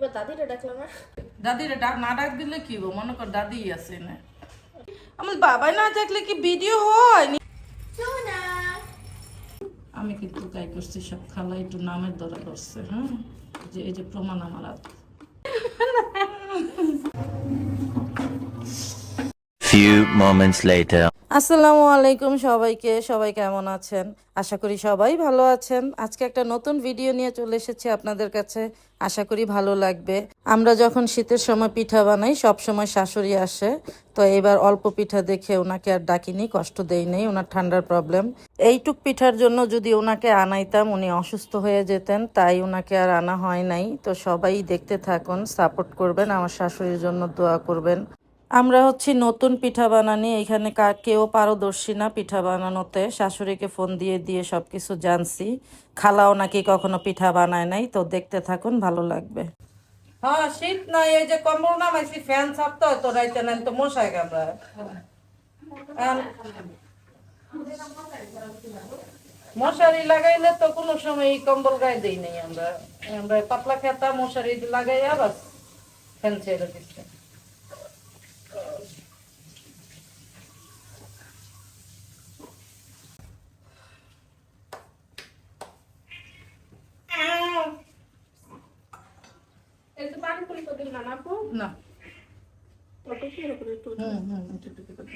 এবার দাদিটা ডাকলাম না? দাদিরা ডাক না ডাক দিলে কি গো মনে কর দাদি আছে না আমার বাবাই না দেখলে কি ভিডিও হয়? আমি কিন্তু তাই করছি সব খালা একটু নামের ধরে করছে হ্যাঁ? যে এই যে প্রমাণ আমার হাতে। Few moments later. আসসালামু আলাইকুম সবাইকে, সবাই কেমন আছেন? আশা করি সবাই ভালো আছেন। আজকে একটা নতুন ভিডিও নিয়ে চলে এসেছি আপনাদের কাছে। আশা করি ভালো লাগবে। আমরা যখন শীতের সময় পিঠা বানাই, সব সময় শাশুড়ি আসে। তো এবার অল্প পিঠা দেখে ওনাকে আর ডাকিনি, কষ্ট দেই নেই, ওনার ঠান্ডার প্রবলেম এইটুক পিঠার জন্য যদি ওনাকে আনাইতাম, উনি অসুস্থ হয়ে যেতেন, তাই ওনাকে আর আনা হয় নাই। তো সবাই দেখতে থাকুন, সাপোর্ট করবেন, আমার শাশুড়ির জন্য দোয়া করবেন। আমরা হচ্ছি নতুন পিঠা বানানি, এখানে কেউ পারদর্শী না পিঠা বানানোতে। শাশুড়িকে ফোন দিয়ে দিয়ে সব কিছু জানছি। খালাও নাকি কখনো পিঠা বানায় নাই, তো দেখতে থাকুন, ভালো লাগবে। হ্যাঁ শীত নাই, এই যে কম্বল নামাইছি, ফ্যান ছাপতে হয় তো রাইতে নাই, তো মশাই কামড়ায়। মশারি লাগাইলে তো কোনো সময় কম্বল গায়ে দেই নাই আমরা। আমরা পাতলা খেতা মশারি লাগাইয়া বাস ফ্যান ছেড়ে দিচ্ছি একটু পানি পুরি না। এরকম একটু হুম হুম একটু একটু করে।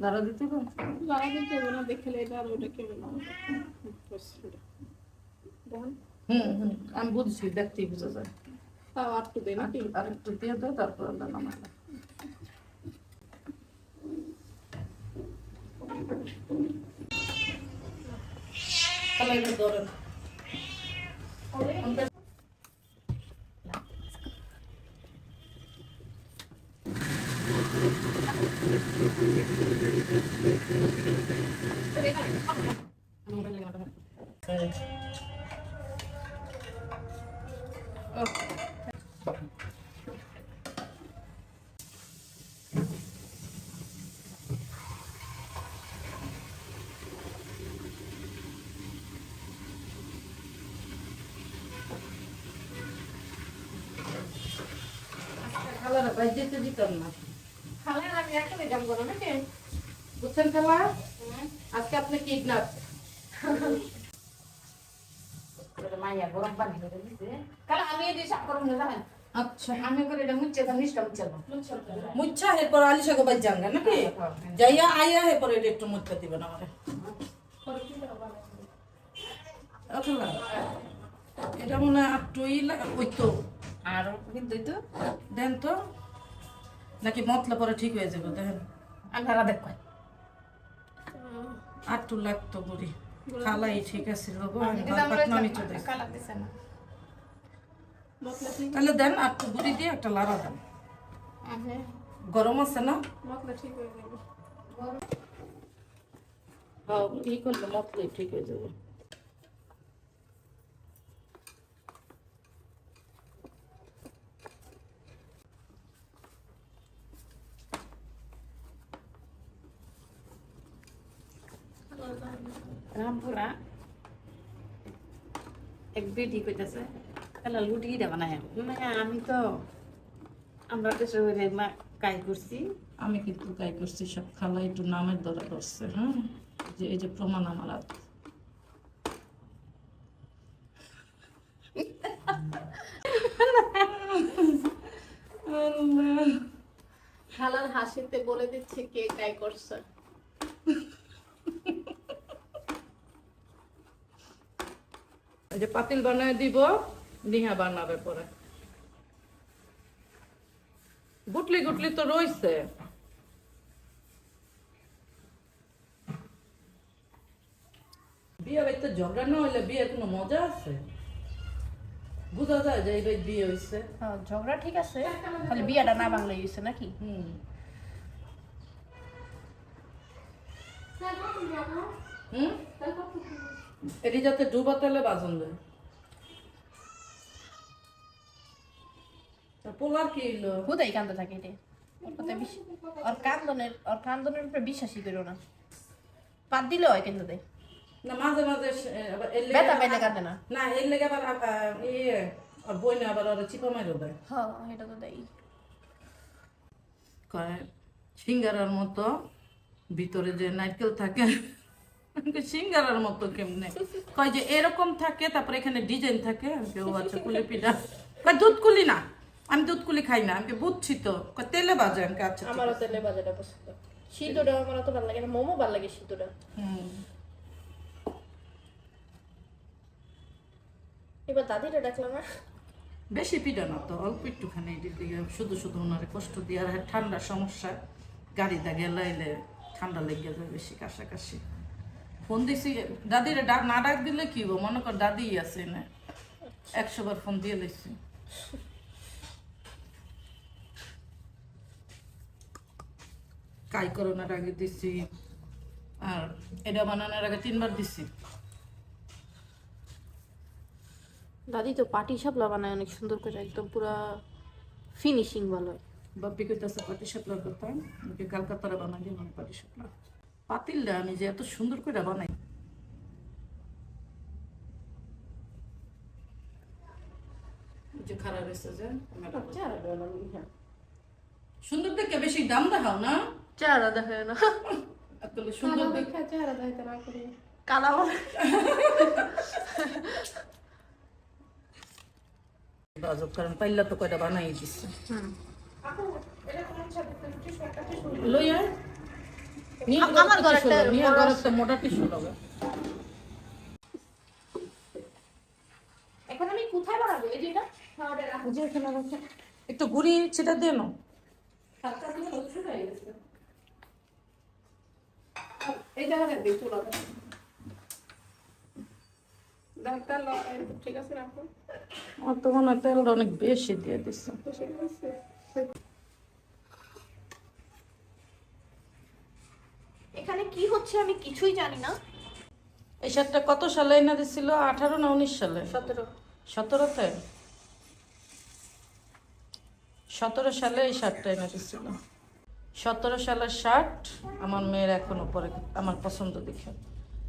দাঁড়া দিতে হবে? যারা দিতে হবে না দেখলে এটা আর ওটা কেমন হুম হুম আমি বুঝছি দেখতেই বুঝা যায়। তাও আর একটু দেয় নাকি আর একটু দিয়ে দাও তারপর আমরা নামাই তাহলে এটা ধরেন খালারা ভাই যেতে দিতাম না। খালে আমি একটা দাম করো নাকি? বুঝছেন খালা? আজকে আপনি কিডন্যাপ। মাইয়া গরম পানি করে দিছে। কাল আমি এই দিশা করব না জানেন? আচ্ছা। আমি করে এটা মুচ্ছে দাম নিষ্টা মুচ্ছে মুচ্ছা এরপর আলিশা গোবাই জাঙ্গা নাকি? যাইয়া আইয়া এরপর এটা একটু মুচ্ছা দিবেন আমারে। ও এটা মনে হয় আটটুই লা- ওই তো। আর কিন্তু তো? দেন তো। নাকি মতলা পরে ঠিক হয়ে যাবে দেখেন। আঙ্গারা দেখ আটটু লাগতো বুড়ি। খালাই ঠিক আছে তাহলে দেন আটটু বুড়ি দিয়ে একটা লাড়া দেন। গরম আছে না? ঠিক হয়ে যাবে। হ্যাঁ মতলাই ঠিক হয়ে যাবে। রামপুরা এক বেটি কইতাছে কালা লুটি দেবা না না আমি তো আমরা তো শহরে মা কাজ করছি আমি কিন্তু তাই করছি সব খালা একটু নামের ধরে করছে হ্যাঁ যে এই যে প্রমাণ আমার হাতে। খালার হাসিতে বলে দিচ্ছে কে কাই করছে। যে পাতিল বানায় দিব নিহা বানাবে পরে। গুটলি গুটলি তো রইছে। বিয়ে বাড়িতে ঝগড়া না হইলে বিয়ে কোনো মজা আছে? বুঝা যায় যে এই বাড়ি বিয়ে হইছে। ঝগড়া ঠিক আছে খালি বিয়াটা না বাংলা হয়েছে নাকি? হুম। হুম? এটি যাতে ডুবা তেলে বাজন যায় পোলার কি হইল? হুদাই কান্দে থাকে এটা। ওর কথা বিশ- ওর কান্দনের ওর কান্দনের উপরে বিশ্বাসই করো না। পাত দিলে হয় কিন্তু দেয় না মাঝে মাঝে লেগে- ব্যথা কাঁদে না। না এর লেগে আবার ইয়ে আর বই না আবার ওরা চিপা মাইরও দেয়। হ্যাঁ এটা তো দেয় কয় সিঙ্গারার মতো ভিতরে যে নারকেল থাকে সিঙ্গারার মতো কেমনে? কয় যে এরকম থাকে তারপরে এখানে ডিজাইন থাকে। কেউ আচ্ছা কুলি পিঠা কয় দুধ কুলি না। আমি দুধ কুলি খাই না আমি বুঝছি তো। কয় তেলে বাজে। আমি আচ্ছা আমারও তেলে বাজাটা পছন্দ। সিদ্ধটা আমার অত ভালো লাগে না মোমো ভালো লাগে সিদ্ধটা। হুম। এবার দাদিটা ডাকলাম না বেশি পিঠা না তো অল্প একটুখানি শুধু শুধু ওনারে কষ্ট দিয়ে আর ঠান্ডার সমস্যা গাড়ি দাগে লাইলে ঠান্ডা লেগে যায় বেশি কাশাকাশি। ফোন দিছি দাদিরে ডাক না ডাক দিলে কি হব মনে কর দাদি আছে না। একশো বার ফোন দিয়ে দিছি কাই করোনার আগে দিছি আর এটা বানানোর আগে তিনবার দিছি। দাদি তো পাটি সাপলা বানায় অনেক সুন্দর করে একদম পুরা ফিনিশিং ভালো হয়। বাপ্পি কইতাছে পাটি সাপলার কথা কালকাতারা বানাই দিলাম পাটি সাপলা পাতিলটা আমি যে এত সুন্দর করে বানাই। যে খারাপ হয়েছে যে সুন্দর দেখে বেশি দাম দেখাও না। চেহারা দেখা না। আসলে সুন্দর দেখে চেহারা দেখাতে না করি। কালা বাজব কারণ পাইলা তো কয়টা বানাই দিচ্ছে লইয়া আমার একটা ঘরে মোটা টিস্যু লাগা এখন আমি কোথায় বানাবো এই যে এটা। যে এখানে। একটু। এই জায়গাটা তেল ঠিক আছে রাখো আমার তো মনে তেলটা অনেক বেশি দিয়ে দিচ্ছে ঠিক আছে এখানে কি হচ্ছে আমি কিছুই জানি না। এই শার্টটা কত সালে এনে দিছিল? আঠারো না উনিশ সালে? সতেরো। সতেরোতে সতেরো সালে এই শার্টটা এনে দিছিল। সতেরো সালের শার্ট আমার মেয়ের এখনও পরে আমার পছন্দ দেখে।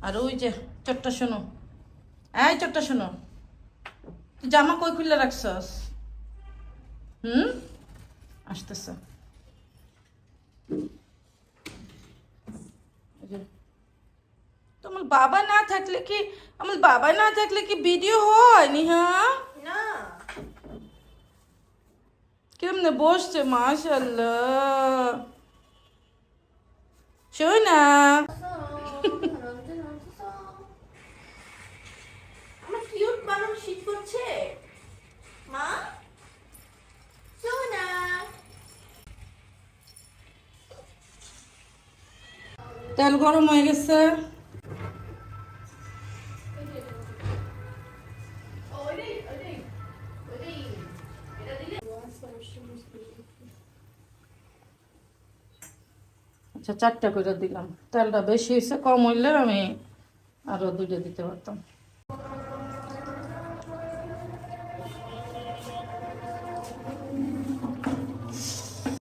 আর ওই যে চট্টা শোনো। এই চট্টা শোনো। জামা কই খুলে রাখছস? হুম? আসতেছে। তোমার বাবা না থাকলে কি আমার বাবা না থাকলে কি ভিডিও হয় নিহা? না। কেমনে বসছে মাশাল্লাহ শোন আমার কিউট বানান শীত করছে। মা? তেল গরম হয়ে গেছে। আচ্ছা চারটা করে দিলাম। তেলটা বেশি হয়েছে, কম হইলে আমি আরও দুইটা দিতে পারতাম।